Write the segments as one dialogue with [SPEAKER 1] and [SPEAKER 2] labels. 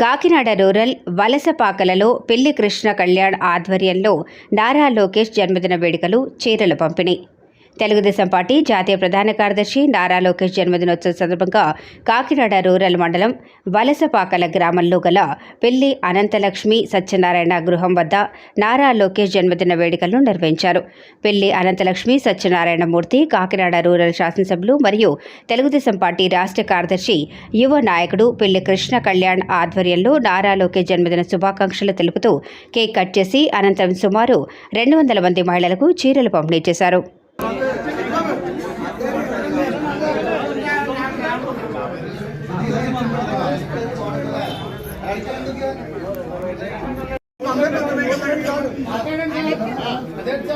[SPEAKER 1] Kakinada rural వలసపాకలలో పెళ్ళి కృష్ణ కళ్యాణ్ ఆధ్వర్యంలో నారా లోకేష్ జన్మదిన వేడుకలు చీరల పంపిణీ. తెలుగుదేశం పార్టీ జాతీయ ప్రధాన కార్యదర్శి నారా లోకేష్ జన్మదినోత్సవం సందర్భంగా కాకినాడ రూరల్ మండలం వలసపాకల గ్రామంలో గల పెళ్ళి అనంతలక్ష్మి సత్యనారాయణ గృహం వద్ద నారా లోకేష్ జన్మదిన వేడుకలను నిర్వహించారు. పెళ్ళి అనంతలక్ష్మి సత్యనారాయణ మూర్తి కాకినాడ రూరల్ శాసనసభ్యులు మరియు తెలుగుదేశం పార్టీ రాష్ట్ర కార్యదర్శి యువ నాయకుడు పెళ్ళి కృష్ణ కళ్యాణ్ ఆధ్వర్యంలో నారా లోకేష్ జన్మదిన శుభాకాంక్షలు తెలుపుతూ కేక్ కట్ చేసి అనంతరం సుమారు రెండు వందల మంది మహిళలకు చీరలు పంపిణీ చేశారు.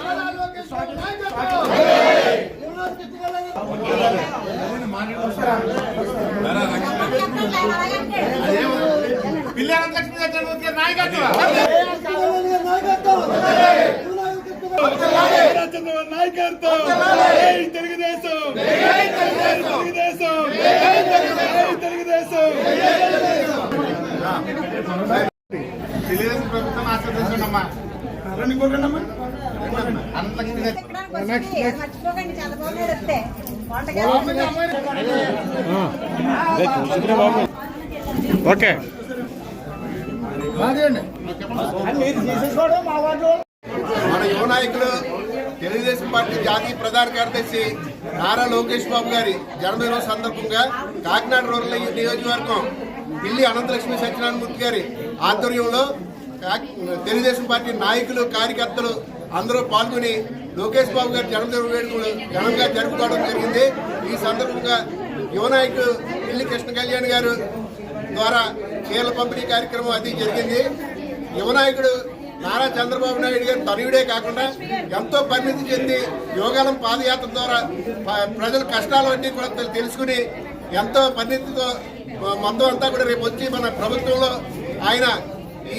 [SPEAKER 2] ఆడవాళ్ళందరూ ఇంటికి వెళ్ళి వంట చేయాలి
[SPEAKER 3] ఆగేది
[SPEAKER 4] రాజేష్ తీసుకున్నావా
[SPEAKER 3] నాయకత్వం తెలుగుదేశం తెలుగుదేశం తెలుగుదేశం
[SPEAKER 4] తెలుగుదేశం ప్రభుత్వం ఆశీర్వదించండమ్మా
[SPEAKER 3] ఓకే.
[SPEAKER 4] మన యువ నాయకులు తెలుగుదేశం పార్టీ జాతీయ ప్రధాన కార్యదర్శి నారా లోకేష్ బాబు గారి జన్మదినం సందర్భంగా కాకినాడ రూరల్ నియోజకవర్గం పిల్లి అనంతలక్ష్మి సత్యనారాయణమూర్తి గారి ఆధ్వర్యంలో తెలుగుదేశం పార్టీ నాయకులు కార్యకర్తలు అందరూ పాల్గొని లోకేష్ బాబు గారి జన్మదిన వేడుకలు ఘనంగా జరుపుకోవడం జరిగింది. ఈ సందర్భంగా యువ నాయకుడు పిల్లి కృష్ణ కళ్యాణ్ గారు ద్వారా చీరల పంపిణీ కార్యక్రమం అది జరిగింది. యువ నాయకుడు నారా చంద్రబాబు నాయుడు గారు తనయుడే కాకుండా ఎంతో పరిణితి చెంది యోగాలం పాదయాత్ర ద్వారా ప్రజల ప్రజల కష్టాలన్నీ కూడా తెలుసుకుని ఎంతో పరిణితితో మ- మొత్తం అంతా కూడా రేపు వచ్చి మన ప్రభుత్వంలో ఆయన